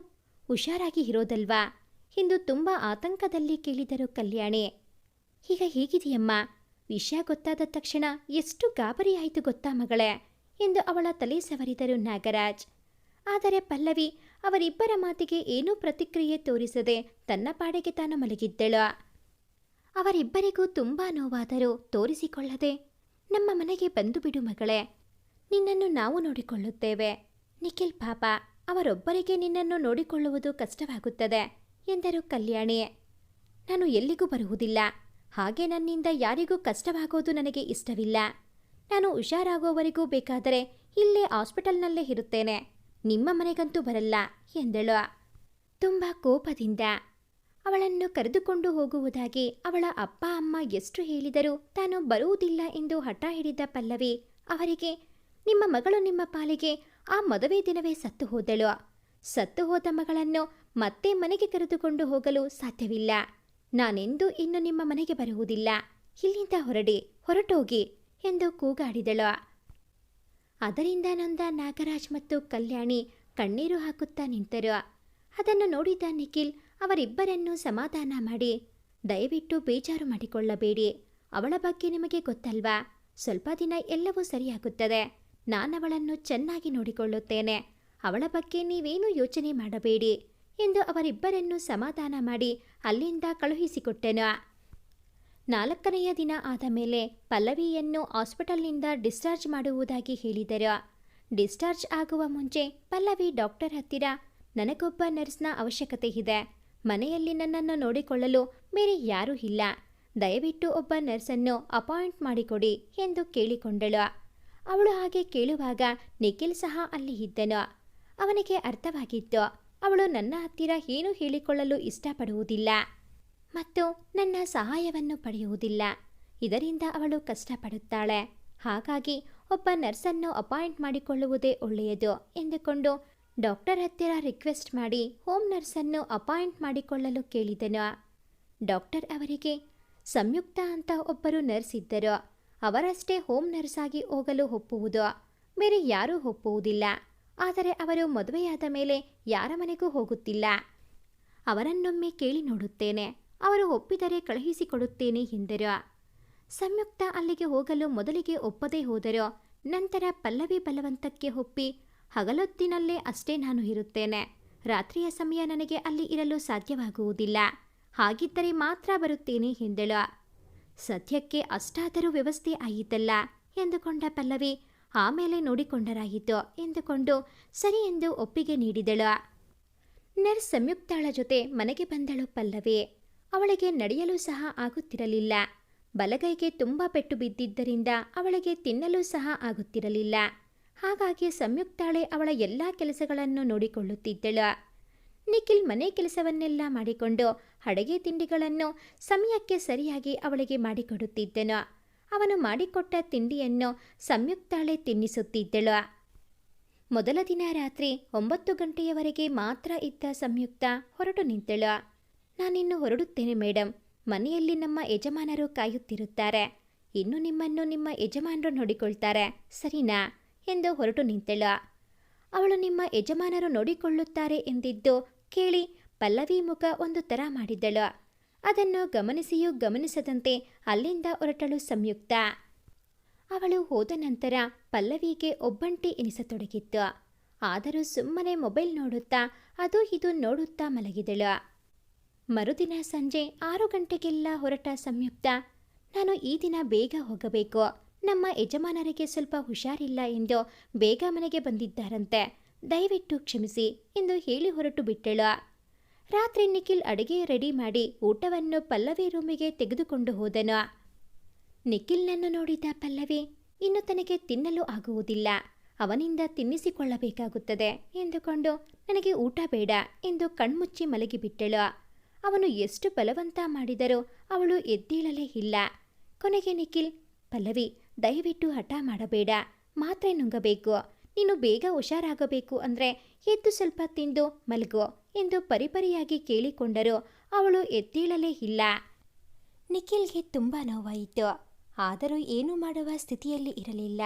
Speaker 1: ಹುಷಾರಾಗಿ ಇರೋದಲ್ವಾ? ಎಂದು ತುಂಬ ಆತಂಕದಲ್ಲಿ ಕೇಳಿದರು ಕಲ್ಯಾಣಿ. ಈಗ ಹೇಗಿದೆಯಮ್ಮ? ವಿಷಯ ಗೊತ್ತಾದ ತಕ್ಷಣ ಎಷ್ಟು ಗಾಬರಿಯಾಯಿತು ಗೊತ್ತಾ ಮಗಳೇ? ಎಂದು ಅವಳ ತಲೆ ಸವರಿದರು ನಾಗರಾಜ್. ಆದರೆ ಪಲ್ಲವಿ ಅವರಿಬ್ಬರ ಮಾತಿಗೆ ಏನೂ ಪ್ರತಿಕ್ರಿಯೆ ತೋರಿಸದೆ ತನ್ನ ಪಾಡಿಗೆ ತಾನು ಮಲಗಿದ್ದಳು. ಅವರಿಬ್ಬರಿಗೂ ತುಂಬಾ ನೋವಾದರೂ ತೋರಿಸಿಕೊಳ್ಳದೆ ನಮ್ಮ ಮನೆಗೆ ಬಂದು ಬಿಡು ಮಗಳೇ. ನಿನ್ನನ್ನು ನಾವು ನೋಡಿಕೊಳ್ಳುತ್ತೇವೆ. ನಿಖಿಲ್ ಪಾಪ, ಅವರೊಬ್ಬರಿಗೆ ನಿನ್ನನ್ನು ನೋಡಿಕೊಳ್ಳುವುದು ಕಷ್ಟವಾಗುತ್ತದೆ ಎಂದರು ಕಲ್ಯಾಣಿ. ನಾನು ಎಲ್ಲಿಗೂ ಬರುವುದಿಲ್ಲ. ಹಾಗೆ ನನ್ನಿಂದ ಯಾರಿಗೂ ಕಷ್ಟವಾಗೋದು ನನಗೆ ಇಷ್ಟವಿಲ್ಲ. ನಾನು ಹುಷಾರಾಗುವವರೆಗೂ ಬೇಕಾದರೆ ಇಲ್ಲೇ ಹಾಸ್ಪಿಟಲ್ನಲ್ಲೇ ಇರುತ್ತೇನೆ. ನಿಮ್ಮ ಮನೆಗಂತೂ ಬರಲ್ಲ ಎಂದಳು. ತುಂಬ ಕೋಪದಿಂದ ಅವಳನ್ನು ಕರೆದುಕೊಂಡು ಹೋಗುವುದಾಗಿ ಅವಳ ಅಪ್ಪ ಅಮ್ಮ ಎಷ್ಟು ಹೇಳಿದರೂ ತಾನು ಬರುವುದಿಲ್ಲ ಎಂದು ಹಠ ಹಿಡಿದ ಪಲ್ಲವಿ, ಅವರಿಗೆ, ನಿಮ್ಮ ಮಗಳು ನಿಮ್ಮ ಪಾಲಿಗೆ ಆ ಮದುವೆ ದಿನವೇ ಸತ್ತು ಹೋದಳು. ಸತ್ತು ಹೋದ ಮಗಳನ್ನು ಮತ್ತೆ ಮನೆಗೆ ಕರೆದುಕೊಂಡು ಹೋಗಲು ಸಾಧ್ಯವಿಲ್ಲ. ನಾನೆಂದೂ ಇನ್ನು ನಿಮ್ಮ ಮನೆಗೆ ಬರುವುದಿಲ್ಲ. ಇಲ್ಲಿಂದ ಹೊರಡಿ, ಹೊರಟೋಗಿ, ಎಂದು ಕೂಗಾಡಿದಳು. ಅದರಿಂದ ನೊಂದ ನಾಗರಾಜ್ ಮತ್ತು ಕಲ್ಯಾಣಿ ಕಣ್ಣೀರು ಹಾಕುತ್ತಾ ನಿಂತರು. ಅದನ್ನು ನೋಡಿದ ನಿಖಿಲ್ ಅವರಿಬ್ಬರನ್ನು ಸಮಾಧಾನ ಮಾಡಿ, ದಯವಿಟ್ಟು ಬೇಜಾರು ಮಾಡಿಕೊಳ್ಳಬೇಡಿ. ಅವಳ ಬಗ್ಗೆ ನಿಮಗೆ ಗೊತ್ತಲ್ವಾ? ಸ್ವಲ್ಪ ದಿನ ಎಲ್ಲವೂ ಸರಿಯಾಗುತ್ತದೆ. ನಾನವಳನ್ನು ಚೆನ್ನಾಗಿ ನೋಡಿಕೊಳ್ಳುತ್ತೇನೆ. ಅವಳ ಬಗ್ಗೆ ನೀವೇನೂ ಯೋಚನೆ ಮಾಡಬೇಡಿ ಎಂದು ಅವರಿಬ್ಬರನ್ನು ಸಮಾಧಾನ ಮಾಡಿ ಅಲ್ಲಿಂದ ಕಳುಹಿಸಿಕೊಟ್ಟೆನು. ನಾಲ್ಕನೆಯ ದಿನ ಆದ ಮೇಲೆ ಪಲ್ಲವಿಯನ್ನು ಹಾಸ್ಪಿಟಲ್ನಿಂದ ಡಿಸ್ಚಾರ್ಜ್ ಮಾಡುವುದಾಗಿ ಹೇಳಿದರು. ಡಿಸ್ಚಾರ್ಜ್ ಆಗುವ ಮುಂಚೆ ಪಲ್ಲವಿ ಡಾಕ್ಟರ್ ಹತ್ತಿರ ನನಗೊಬ್ಬ ನರ್ಸ್ನ ಅವಶ್ಯಕತೆ ಇದೆ. ಮನೆಯಲ್ಲಿ ನನ್ನನ್ನು ನೋಡಿಕೊಳ್ಳಲು ಬೇರೆ ಯಾರೂ ಇಲ್ಲ. ದಯವಿಟ್ಟು ಒಬ್ಬ ನರ್ಸನ್ನು ಅಪಾಯಿಂಟ್ ಮಾಡಿಕೊಡಿ ಎಂದು ಕೇಳಿಕೊಂಡಳು. ಅವಳು ಹಾಗೆ ಕೇಳುವಾಗ ನಿಖಿಲ್ ಸಹ ಅಲ್ಲಿ ಇದ್ದನು. ಅವನಿಗೆ ಅರ್ಥವಾಗಿತ್ತು, ಅವಳು ನನ್ನ ಹತ್ತಿರ ಏನು ಹೇಳಿಕೊಳ್ಳಲು ಇಷ್ಟಪಡುವುದಿಲ್ಲ ಮತ್ತು ನನ್ನ ಸಹಾಯವನ್ನು ಪಡೆಯುವುದಿಲ್ಲ. ಇದರಿಂದ ಅವಳು ಕಷ್ಟಪಡುತ್ತಾಳೆ. ಹಾಗಾಗಿ ಒಬ್ಬ ನರ್ಸನ್ನು ಅಪಾಯಿಂಟ್ ಮಾಡಿಕೊಳ್ಳುವುದೇ ಒಳ್ಳೆಯದು ಎಂದುಕೊಂಡು ಡಾಕ್ಟರ್ ಹತ್ತಿರ ರಿಕ್ವೆಸ್ಟ್ ಮಾಡಿ ಹೋಮ್ ನರ್ಸನ್ನು ಅಪಾಯಿಂಟ್ ಮಾಡಿಕೊಳ್ಳಲು ಕೇಳಿದನು. ಡಾಕ್ಟರ್ ಅವರಿಗೆ, ಸಂಯುಕ್ತ ಅಂತ ಒಬ್ಬರು ನರ್ಸ್ ಇದ್ದರು. ಅವರಷ್ಟೇ ಹೋಮ್ ನರ್ಸ್ ಆಗಿ ಹೋಗಲು ಒಪ್ಪುವುದು. ಬೇರೆ ಯಾರೂ ಒಪ್ಪುವುದಿಲ್ಲ. ಆದರೆ ಅವರು ಮದುವೆಯಾದ ಮೇಲೆ ಯಾರ ಮನೆಗೂ ಹೋಗುತ್ತಿಲ್ಲ. ಅವರನ್ನೊಮ್ಮೆ ಕೇಳಿ ನೋಡುತ್ತೇನೆ. ಅವರು ಒಪ್ಪಿದರೆ ಕಳುಹಿಸಿಕೊಡುತ್ತೇನೆ ಎಂದರು. ಸಂಯುಕ್ತ ಅಲ್ಲಿಗೆ ಹೋಗಲು ಮೊದಲಿಗೆ ಒಪ್ಪದೇ ಹೋದರು. ನಂತರ ಪಲ್ಲವಿ ಬಲವಂತಕ್ಕೆ ಒಪ್ಪಿ ಹಗಲೊತ್ತಿನಲ್ಲೇ ಅಷ್ಟೇ ನಾನು ಇರುತ್ತೇನೆ. ರಾತ್ರಿಯ ಸಮಯ ನನಗೆ ಅಲ್ಲಿ ಇರಲು ಸಾಧ್ಯವಾಗುವುದಿಲ್ಲ. ಹಾಗಿದ್ದರೆ ಮಾತ್ರ ಬರುತ್ತೇನೆ ಎಂದಳು. ಸದ್ಯಕ್ಕೆ ಅಷ್ಟಾದರೂ ವ್ಯವಸ್ಥೆ ಆಯಿತಲ್ಲ ಎಂದುಕೊಂಡ ಪಲ್ಲವಿ ಆಮೇಲೆ ನೋಡಿಕೊಂಡರಾಯಿತು ಎಂದುಕೊಂಡು ಸರಿ ಎಂದು ಒಪ್ಪಿಗೆ ನೀಡಿದಳು. ನರ್ಸ್ ಸಂಯುಕ್ತಾಳ ಜೊತೆ ಮನೆಗೆ ಬಂದಳು ಪಲ್ಲವಿ. ಅವಳಿಗೆ ನಡೆಯಲು ಸಹ ಆಗುತ್ತಿರಲಿಲ್ಲ. ಬಲಗೈಗೆ ತುಂಬ ಪೆಟ್ಟು ಬಿದ್ದಿದ್ದರಿಂದ ಅವಳಿಗೆ ತಿನ್ನಲು ಸಹ ಆಗುತ್ತಿರಲಿಲ್ಲ. ಹಾಗಾಗಿ ಸಂಯುಕ್ತಾಳೆ ಅವಳ ಎಲ್ಲ ಕೆಲಸಗಳನ್ನು ನೋಡಿಕೊಳ್ಳುತ್ತಿದ್ದಳು. ನಿಖಿಲ್ ಮನೆ ಕೆಲಸವನ್ನೆಲ್ಲ ಮಾಡಿಕೊಂಡು ಅಡಗೆ ತಿಂಡಿಗಳನ್ನು ಸಮಯಕ್ಕೆ ಸರಿಯಾಗಿ ಅವಳಿಗೆ ಮಾಡಿಕೊಡುತ್ತಿದ್ದನು. ಅವನು ಮಾಡಿಕೊಟ್ಟ ತಿಂಡಿಯನ್ನು ಸಂಯುಕ್ತಾಳೆ ತಿನ್ನಿಸುತ್ತಿದ್ದಳು. ಮೊದಲ ದಿನ ರಾತ್ರಿ ಒಂಬತ್ತು ಗಂಟೆಯವರೆಗೆ ಮಾತ್ರ ಇದ್ದ ಸಂಯುಕ್ತ ಹೊರಟು ನಿಂತಳು. ನಾನಿನ್ನು ಹೊರಡುತ್ತೇನೆ ಮೇಡಮ್ ಮನೆಯಲ್ಲಿ ನಮ್ಮ ಯಜಮಾನರು ಕಾಯುತ್ತಿರುತ್ತಾರೆ. ಇನ್ನು ನಿಮ್ಮನ್ನು ನಿಮ್ಮ ಯಜಮಾನರು ನೋಡಿಕೊಳ್ತಾರೆ. ಸರಿನಾ? ಎಂದು ಹೊರಟು ನಿಂತಳು. ಅವಳು ನಿಮ್ಮ ಯಜಮಾನರು ನೋಡಿಕೊಳ್ಳುತ್ತಾರೆ ಎಂದಿದ್ದು ಕೇಳಿ ಪಲ್ಲವಿ ಮುಖ ಒಂದು ತರ ಮಾಡಿದ್ದಳು. ಅದನ್ನು ಗಮನಿಸಿಯೂ ಗಮನಿಸದಂತೆ ಅಲ್ಲಿಂದ ಹೊರಟಳು ಸಂಯುಕ್ತ. ಅವಳು ಹೋದ ನಂತರ ಪಲ್ಲವಿಗೆ ಒಬ್ಬಂಟಿ ಎನಿಸತೊಡಗಿತ್ತು. ಆದರೂ ಸುಮ್ಮನೆ ಮೊಬೈಲ್ ನೋಡುತ್ತಾ ಅದು ಇದು ನೋಡುತ್ತಾ ಮಲಗಿದಳು. ಮರುದಿನ ಸಂಜೆ ಆರು ಗಂಟೆಗೆಲ್ಲ ಹೊರಟ ಸಂಯುಕ್ತ, ನಾನು ಈ ದಿನ ಬೇಗ ಹೋಗಬೇಕು. ನಮ್ಮ ಯಜಮಾನರಿಗೆ ಸ್ವಲ್ಪ ಹುಷಾರಿಲ್ಲ ಎಂದು ಬೇಗ ಮನೆಗೆ ಬಂದಿದ್ದಾರಂತೆ. ದಯವಿಟ್ಟು ಕ್ಷಮಿಸಿ ಎಂದು ಹೇಳಿ ಹೊರಟು ಬಿಟ್ಟಳು. ರಾತ್ರಿ ನಿಖಿಲ್ ಅಡುಗೆ ರೆಡಿ ಮಾಡಿ ಊಟವನ್ನು ಪಲ್ಲವಿ ರೂಮಿಗೆ ತೆಗೆದುಕೊಂಡು ಹೋದನು. ನಿಖಿಲ್ನನ್ನು ನೋಡಿದ ಪಲ್ಲವಿ, ಇನ್ನು ತನಗೆ ತಿನ್ನಲು ಆಗುವುದಿಲ್ಲ. ಅವನಿಂದ ತಿನ್ನಿಸಿಕೊಳ್ಳಬೇಕಾಗುತ್ತದೆ ಎಂದುಕೊಂಡು, ನನಗೆ ಊಟ ಬೇಡ ಎಂದು ಕಣ್ಮುಚ್ಚಿ ಮಲಗಿಬಿಟ್ಟಳು. ಅವನು ಎಷ್ಟು ಬಲವಂತ ಮಾಡಿದರೂ ಅವಳು ಎದ್ದೇಳಲೇ ಇಲ್ಲ. ಕೊನೆಗೆ ನಿಖಿಲ್, ಪಲ್ಲವಿ ದಯವಿಟ್ಟು ಹಠ ಮಾಡಬೇಡ. ಮಾತ್ರೆ ನುಂಗಬೇಕು. ನೀನು ಬೇಗ ಹುಷಾರಾಗಬೇಕು ಅಂದರೆ ಎದ್ದು ಸ್ವಲ್ಪ ತಿಂದು ಮಲಗು ಎಂದು ಪರಿಪರಿಯಾಗಿ ಕೇಳಿಕೊಂಡರು. ಅವಳು ಎದ್ದೇಳಲೇ ಇಲ್ಲ. ನಿಖಿಲ್ಗೆ ತುಂಬ ನೋವಾಯಿತು. ಆದರೂ ಏನು ಮಾಡುವ ಸ್ಥಿತಿಯಲ್ಲಿ ಇರಲಿಲ್ಲ.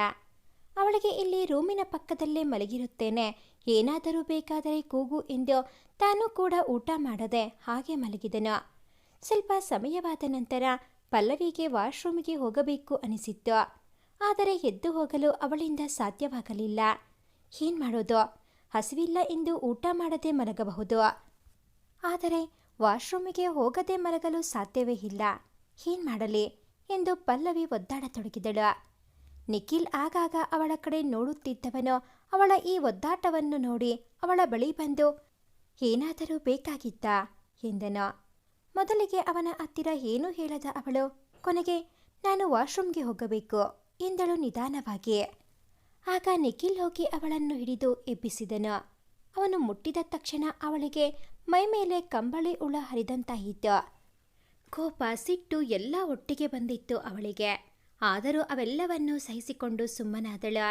Speaker 1: ಅವಳಿಗೆ ಇಲ್ಲಿ ರೂಮಿನ ಪಕ್ಕದಲ್ಲೇ ಮಲಗಿರುತ್ತೇನೆ. ಏನಾದರೂ ಬೇಕಾದರೆ ಕೂಗು ಎಂದು ತಾನು ಕೂಡ ಊಟ ಮಾಡದೆ ಹಾಗೆ ಮಲಗಿದನು. ಸ್ವಲ್ಪ ಸಮಯವಾದ ನಂತರ ಪಲ್ಲವಿಗೆ ವಾಶ್ರೂಮಿಗೆ ಹೋಗಬೇಕು ಅನಿಸಿತ್ತು. ಆದರೆ ಎದ್ದು ಹೋಗಲು ಅವಳಿಂದ ಸಾಧ್ಯವಾಗಲಿಲ್ಲ. ಏನು ಮಾಡೋದು? ಹಸಿವಿಲ್ಲ ಎಂದು ಊಟ ಮಾಡದೆ ಮಲಗಬಹುದು. ಆದರೆ ವಾಶ್ರೂಮಿಗೆ ಹೋಗದೆ ಮಲಗಲು ಸಾಧ್ಯವೇ ಇಲ್ಲ. ಏನು ಮಾಡಲಿ? ಎಂದು ಪಲ್ಲವಿ ಒದ್ದಾಡತೊಡಗಿದಳು. ನಿಖಿಲ್ ಆಗಾಗ ಅವಳ ಕಡೆ ನೋಡುತ್ತಿದ್ದವನು ಅವಳ ಈ ಒದ್ದಾಟವನ್ನು ನೋಡಿ ಅವಳ ಬಳಿ ಬಂದು, ಏನಾದರೂ ಬೇಕಾಗಿತ್ತಾ? ಎಂದನು. ಮೊದಲಿಗೆ ಅವನ ಹತ್ತಿರ ಏನೂ ಹೇಳದ ಅವಳು, ಕೊನೆಗೆ ನಾನು ವಾಶ್ರೂಮ್ಗೆ ಹೋಗಬೇಕು. ಎಂದಳು ನಿಧಾನವಾಗಿ. ಆಗ ನಿಖಿಲ್ ಹೋಗಿ ಅವಳನ್ನು ಹಿಡಿದು ಎಬ್ಬಿಸಿದನು. ಅವನು ಮುಟ್ಟಿದ ತಕ್ಷಣ ಅವಳಿಗೆ ಮೈಮೇಲೆ ಕಂಬಳಿ ಉಳ ಹರಿದಂತಾಯಿತು ಕೋಪ, ಸಿಟ್ಟು ಎಲ್ಲ ಒಟ್ಟಿಗೆ ಬಂದಿತ್ತು ಅವಳಿಗೆ. ಆದರೂ ಅವೆಲ್ಲವನ್ನೂ ಸಹಿಸಿಕೊಂಡು ಸುಮ್ಮನಾದಳು.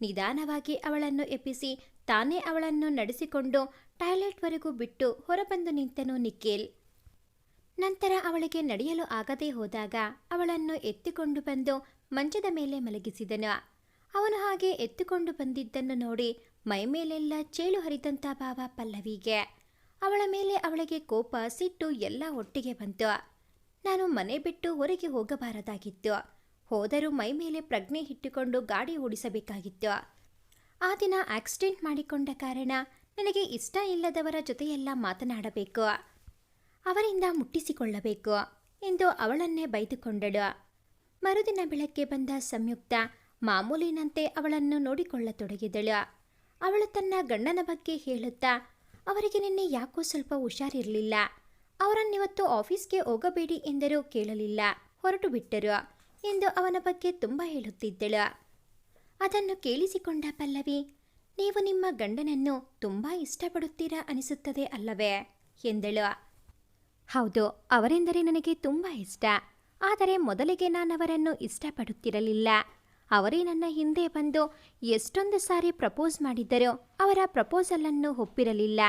Speaker 1: ನಿಧಾನವಾಗಿ ಅವಳನ್ನು ಎಬ್ಬಿಸಿ ತಾನೇ ಅವಳನ್ನು ನಡೆಸಿಕೊಂಡು ಟಾಯ್ಲೆಟ್ವರೆಗೂ ಬಿಟ್ಟು ಹೊರಬಂದು ನಿಂತನು ನಿಖಿಲ್. ನಂತರ ಅವಳಿಗೆ ನಡೆಯಲು ಆಗದೇ ಹೋದಾಗ ಅವಳನ್ನು ಎತ್ತಿಕೊಂಡು ಬಂದು ಮಂಚದ ಮೇಲೆ ಮಲಗಿಸಿದನು. ಅವನು ಹಾಗೆ ಎತ್ತುಕೊಂಡು ಬಂದಿದ್ದನ್ನು ನೋಡಿ ಮೈಮೇಲೆಲ್ಲ ಚೇಳು ಹರಿದಂತ ಭಾವ ಪಲ್ಲವಿಗೆ. ಅವಳ ಮೇಲೆ ಅವಳಿಗೆ ಕೋಪ ಸಿಟ್ಟು ಎಲ್ಲ ಒಟ್ಟಿಗೆ ಬಂತು. ನಾನು ಮನೆ ಬಿಟ್ಟು ಹೊರಗೆ ಹೋಗಬಾರದಾಗಿತ್ತು. ಹೋದರೂ ಮೈ ಮೇಲೆ ಪ್ರಜ್ಞೆ ಇಟ್ಟುಕೊಂಡು ಗಾಡಿ ಓಡಿಸಬೇಕಾಗಿತ್ತು. ಆ ದಿನ ಆಕ್ಸಿಡೆಂಟ್ ಮಾಡಿಕೊಂಡ ಕಾರಣ ನನಗೆ ಇಷ್ಟ ಇಲ್ಲದವರ ಜೊತೆಯೆಲ್ಲ ಮಾತನಾಡಬೇಕು. ಅವರಿಂದ ಮುಟ್ಟಿಸಿಕೊಳ್ಳಬೇಕು ಎಂದು ಅವಳನ್ನೇ ಬೈದುಕೊಂಡಳು. ಮರುದಿನ ಬೆಳಗ್ಗೆ ಬಂದ ಸಂಯುಕ್ತ ಮಾಮೂಲಿನಂತೆ ಅವಳನ್ನು ನೋಡಿಕೊಳ್ಳತೊಡಗಿದಳು. ಅವಳು ತನ್ನ ಗಂಡನ ಬಗ್ಗೆ ಹೇಳುತ್ತಾ, ಅವರಿಗೆ ನಿನ್ನೆ ಯಾಕೋ ಸ್ವಲ್ಪ ಹುಷಾರಿರಲಿಲ್ಲ. ಅವರನ್ನಿವತ್ತು ಆಫೀಸ್ಗೆ ಹೋಗಬೇಡಿ ಎಂದರೂ ಕೇಳಲಿಲ್ಲ. ಹೊರಟು ಬಿಟ್ಟರು ಎಂದು ಅವನ ಬಗ್ಗೆ ತುಂಬ ಹೇಳುತ್ತಿದ್ದಳು. ಅದನ್ನು ಕೇಳಿಸಿಕೊಂಡ ಪಲ್ಲವಿ, ನೀವು ನಿಮ್ಮ ಗಂಡನನ್ನು ತುಂಬ ಇಷ್ಟಪಡುತ್ತೀರಾ ಅನಿಸುತ್ತದೆ ಅಲ್ಲವೇ? ಎಂದಳು. ಹೌದು, ಅವರೆಂದರೆ ನನಗೆ ತುಂಬ ಇಷ್ಟ. ಆದರೆ ಮೊದಲಿಗೆ ನಾನವರನ್ನು ಇಷ್ಟಪಡುತ್ತಿರಲಿಲ್ಲ. ಅವರೇ ನನ್ನ ಹಿಂದೆ ಬಂದು ಎಷ್ಟೊಂದು ಸಾರಿ ಪ್ರಪೋಸ್ ಮಾಡಿದ್ದರೂ ಅವರ ಪ್ರಪೋಸಲನ್ನು ಒಪ್ಪಿರಲಿಲ್ಲ.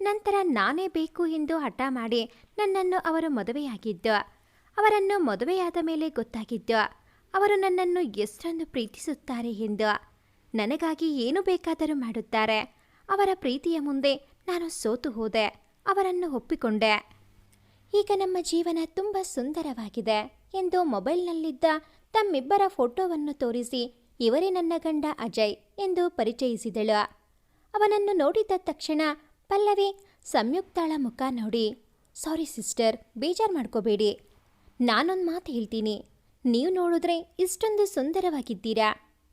Speaker 1: ನಂತರ ನಾನೇ ಬೇಕು ಎಂದು ಹಠ ಮಾಡಿ ನನ್ನನ್ನು ಅವರು ಮದುವೆಯಾಗಿದ್ದು, ಅವರನ್ನು ಮದುವೆಯಾದ ಮೇಲೆ ಗೊತ್ತಾಗಿದ್ದು, ಅವರು ನನ್ನನ್ನು ಎಷ್ಟೊಂದು ಪ್ರೀತಿಸುತ್ತಾರೆ ಎಂದು. ನನಗಾಗಿ ಏನು ಬೇಕಾದರೂ ಮಾಡುತ್ತಾರೆ. ಅವರ ಪ್ರೀತಿಯ ಮುಂದೆ ನಾನು ಸೋತು ಹೋದೆ, ಅವರನ್ನು ಒಪ್ಪಿಕೊಂಡೆ. ಈಗ ನಮ್ಮ ಜೀವನ ತುಂಬ ಸುಂದರವಾಗಿದೆ ಎಂದು ಮೊಬೈಲ್ನಲ್ಲಿದ್ದ ತಮ್ಮಿಬ್ಬರ ಫೋಟೋವನ್ನು ತೋರಿಸಿ, ಇವರೇ ನನ್ನ ಗಂಡ ಅಜಯ್ ಎಂದು ಪರಿಚಯಿಸಿದಳು. ಅವನನ್ನು ನೋಡಿದ ತಕ್ಷಣ, ಪಲ್ಲವಿ, ಸಂಯುಕ್ತಾಳ ಮುಖ ನೋಡಿ. ಸಾರಿ ಸಿಸ್ಟರ್, ಬೇಜಾರು ಮಾಡ್ಕೋಬೇಡಿ. ನಾನೊಂದು ಮಾತು ಹೇಳ್ತೀನಿ. ನೀವು ನೋಡಿದ್ರೆ ಇಷ್ಟೊಂದು ಸುಂದರವಾಗಿದ್ದೀರಾ.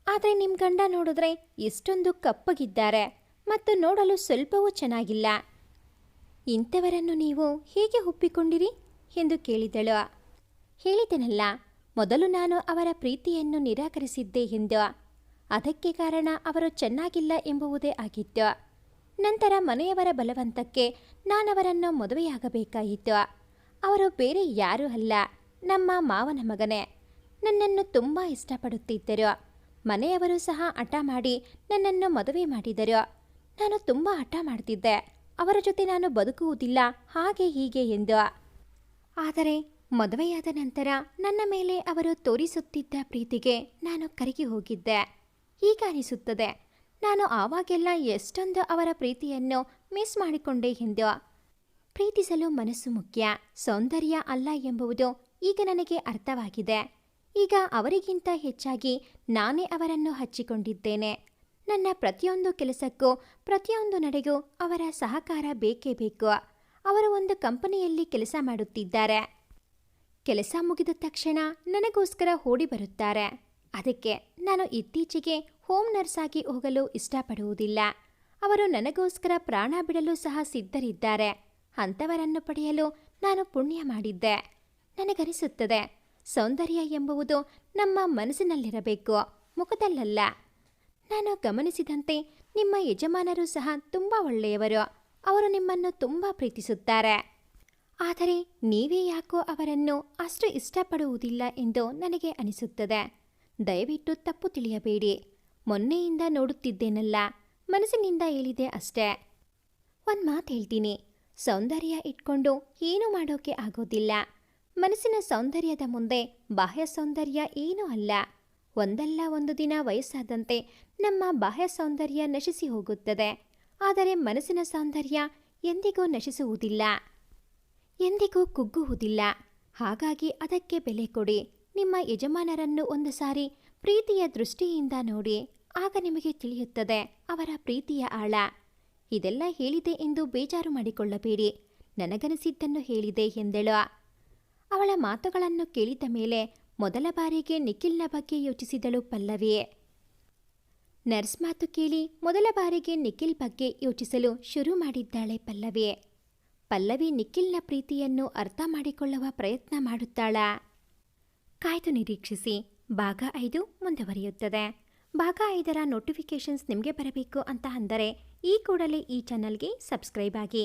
Speaker 1: ಆದರೆ ನಿಮ್ಮ ಗಂಡ ನೋಡಿದ್ರೆ ಇಷ್ಟೊಂದು ಕಪ್ಪಗಿದ್ದಾರೆ. ಮತ್ತು ನೋಡಲು ಸ್ವಲ್ಪವೂ ಚೆನ್ನಾಗಿಲ್ಲ. ಇಂಥವರನ್ನು ನೀವು ಹೇಗೆ ಒಪ್ಪಿಕೊಂಡಿರಿ? ಎಂದು ಕೇಳಿದಳು. ಹೇಳಿದೆನಲ್ಲ, ಮೊದಲು ನಾನು ಅವರ ಪ್ರೀತಿಯನ್ನು ನಿರಾಕರಿಸಿದ್ದೆ ಎಂದು. ಅದಕ್ಕೆ ಕಾರಣ ಅವರು ಚೆನ್ನಾಗಿಲ್ಲ ಎಂಬುವುದೇ ಆಗಿತ್ತು. ನಂತರ ಮನೆಯವರ ಬಲವಂತಕ್ಕೆ ನಾನವರನ್ನು ಮದುವೆಯಾಗಬೇಕಾಯಿತು. ಅವರು ಬೇರೆ ಯಾರೂ ಅಲ್ಲ, ನಮ್ಮ ಮಾವನ ಮಗನೇ. ನನ್ನನ್ನು ತುಂಬ ಇಷ್ಟಪಡುತ್ತಿದ್ದರು. ಮನೆಯವರು ಸಹ ಹಠ ಮಾಡಿ ನನ್ನನ್ನು ಮದುವೆ ಮಾಡಿದರು. ನಾನು ತುಂಬ ಹಠ ಮಾಡ್ತಿದ್ದೆ. ಅವರ ಜೊತೆ ನಾನು ಬದುಕುವುದಿಲ್ಲ, ಹಾಗೆ ಹೀಗೆ ಎಂದ. ಆದರೆ ಮದುವೆಯಾದ ನಂತರ ನನ್ನ ಮೇಲೆ ಅವರು ತೋರಿಸುತ್ತಿದ್ದ ಪ್ರೀತಿಗೆ ನಾನು ಕರಗಿ ಹೋಗಿದ್ದೆ. ಈಗ ಅನಿಸುತ್ತದೆ, ನಾನು ಆವಾಗೆಲ್ಲ ಎಷ್ಟೊಂದು ಅವರ ಪ್ರೀತಿಯನ್ನು ಮಿಸ್ ಮಾಡಿಕೊಂಡೆ ಎಂದು. ಪ್ರೀತಿಸಲು ಮನಸ್ಸು ಮುಖ್ಯ, ಸೌಂದರ್ಯ ಅಲ್ಲ ಎಂಬುದು ಈಗ ನನಗೆ ಅರ್ಥವಾಗಿದೆ. ಈಗ ಅವರಿಗಿಂತ ಹೆಚ್ಚಾಗಿ ನಾನೇ ಅವರನ್ನು ಹಚ್ಚಿಕೊಂಡಿದ್ದೇನೆ. ನನ್ನ ಪ್ರತಿಯೊಂದು ಕೆಲಸಕ್ಕೂ, ಪ್ರತಿಯೊಂದು ನಡೆಗೂ ಅವರ ಸಹಕಾರ ಬೇಕೇ ಬೇಕು. ಅವರು ಒಂದು ಕಂಪನಿಯಲ್ಲಿ ಕೆಲಸ ಮಾಡುತ್ತಿದ್ದಾರೆ. ಕೆಲಸ ಮುಗಿದ ತಕ್ಷಣ ನನಗೋಸ್ಕರ ಓಡಿ ಬರುತ್ತಾರೆ. ಅದಕ್ಕೆ ನಾನು ಇತ್ತೀಚೆಗೆ ಹೋಮ್ ನರ್ಸ್ ಆಗಿ ಹೋಗಲು ಇಷ್ಟಪಡುವುದಿಲ್ಲ. ಅವರು ನನಗೋಸ್ಕರ ಪ್ರಾಣ ಬಿಡಲು ಸಹ ಸಿದ್ಧರಿದ್ದಾರೆ. ಅಂಥವರನ್ನು ಪಡೆಯಲು ನಾನು ಪುಣ್ಯ ಮಾಡಿದ್ದೆ. ನನಗನಿಸುತ್ತದೆ ಸೌಂದರ್ಯ ಎಂಬುವುದು ನಮ್ಮ ಮನಸ್ಸಿನಲ್ಲಿರಬೇಕು, ಮುಖದಲ್ಲಲ್ಲ. ನಾನು ಗಮನಿಸಿದಂತೆ ನಿಮ್ಮ ಯಜಮಾನರು ಸಹ ತುಂಬ ಒಳ್ಳೆಯವರು. ಅವರು ನಿಮ್ಮನ್ನು ತುಂಬ ಪ್ರೀತಿಸುತ್ತಾರೆ. ಆದರೆ ನೀವೇ ಯಾಕೋ ಅವರನ್ನು ಅಷ್ಟು ಇಷ್ಟಪಡುವುದಿಲ್ಲ ಎಂದು ನನಗೆ ಅನಿಸುತ್ತದೆ. ದಯವಿಟ್ಟು ತಪ್ಪು ತಿಳಿಯಬೇಡಿ. ಮೊನ್ನೆಯಿಂದ ನೋಡುತ್ತಿದ್ದೇನಲ್ಲ, ಮನಸ್ಸಿನಿಂದ ಹೇಳಿದೆ ಅಷ್ಟೇ. ಒಂದು ಮಾತು ಹೇಳ್ತೀನಿ. ಸೌಂದರ್ಯ ಇಟ್ಕೊಂಡು ಏನೂ ಮಾಡೋಕೆ ಆಗೋದಿಲ್ಲ. ಮನಸ್ಸಿನ ಸೌಂದರ್ಯದ ಮುಂದೆ ಬಾಹ್ಯ ಸೌಂದರ್ಯ ಏನೂ ಅಲ್ಲ. ಒಂದಲ್ಲ ಒಂದು ದಿನ ವಯಸ್ಸಾದಂತೆ ನಮ್ಮ ಬಾಹ್ಯ ಸೌಂದರ್ಯ ನಶಿಸಿ ಹೋಗುತ್ತದೆ. ಆದರೆ ಮನಸ್ಸಿನ ಸೌಂದರ್ಯ ಎಂದಿಗೂ ನಶಿಸುವುದಿಲ್ಲ. ಎಂದಿಗೂ ಕುಗ್ಗುವುದಿಲ್ಲ. ಹಾಗಾಗಿ ಅದಕ್ಕೆ ಬೆಲೆ ಕೊಡಿ. ನಿಮ್ಮ ಯಜಮಾನರನ್ನು ಒಂದು ಸಾರಿ ಪ್ರೀತಿಯ ದೃಷ್ಟಿಯಿಂದ ನೋಡಿ. ಆಗ ನಿಮಗೆ ತಿಳಿಯುತ್ತದೆ ಅವರ ಪ್ರೀತಿಯ ಆಳ. ಇದೆಲ್ಲ ಹೇಳಿದೆ ಎಂದು ಬೇಜಾರು ಮಾಡಿಕೊಳ್ಳಬೇಡಿ. ನನಗನಿಸಿದ್ದನ್ನು ಹೇಳಿದೆ ಎಂದಳು. ಅವಳ ಮಾತುಗಳನ್ನು ಕೇಳಿದ ಮೇಲೆ ಮೊದಲ ಬಾರಿಗೆ ನಿಖಿಲ್ನ ಬಗ್ಗೆ ಯೋಚಿಸಿದಳು ಪಲ್ಲವಿ. ನರ್ಸ್ ಮಾತು ಕೇಳಿ ಮೊದಲ ಬಾರಿಗೆ ನಿಖಿಲ್ ಬಗ್ಗೆ ಯೋಚಿಸಲು ಶುರು ಮಾಡಿದ್ದಾಳೆ ಪಲ್ಲವಿ. ಪಲ್ಲವಿ ನಿಖಿಲ್ನ ಪ್ರೀತಿಯನ್ನು ಅರ್ಥ ಮಾಡಿಕೊಳ್ಳುವ ಪ್ರಯತ್ನ ಮಾಡುತ್ತಾಳಾ. ಕಾಯ್ದು ನಿರೀಕ್ಷಿಸಿ, ಭಾಗ ಐದು ಮುಂದುವರಿಯುತ್ತದೆ. ಭಾಗ ಐದರ ನೋಟಿಫಿಕೇಷನ್ಸ್ ನಿಮಗೆ ಬರಬೇಕು ಅಂತ ಅಂದರೆ ಈ ಕೂಡಲೇ ಈ ಚಾನಲ್ಗೆ ಸಬ್ಸ್ಕ್ರೈಬ್ ಆಗಿ